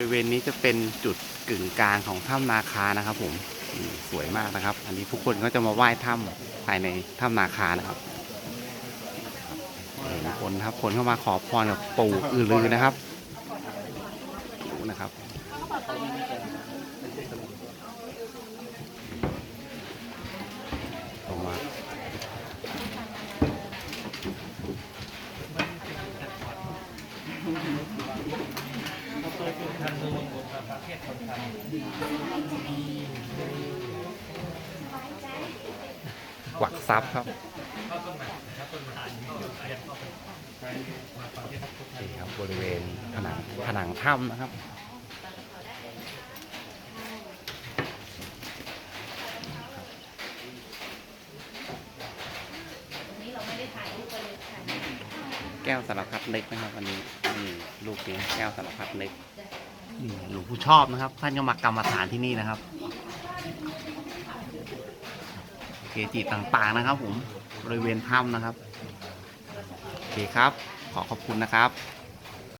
บริเวณนี้จะเป็นจุดกึ่งกลางของถ้ำนาคานะครับ ผมสวยมากนะครับ อันนี้ทุกคนก็จะมาไหว้ถ้ำภายในถ้ำนาคานะครับนคนครับคนเข้ามาขอพรกับปู่อือลือนะครับดูนะครับลงมา หวักซับครับนี่ครับบริเวณผนังผนังถ้ำนะครับ ก้วสารพัดเล็กนะครับวันนี้นี่ลูกนี้แก้วสารพัดเล็กนี่หลวงผู้ชอบนะครับ ท่านก็มากรรมฐานที่นี่นะครับเกจิต่างๆนะครับ ผมบริเวณถ้ำนะครับโอเคครับ ขอขอบคุณนะครับ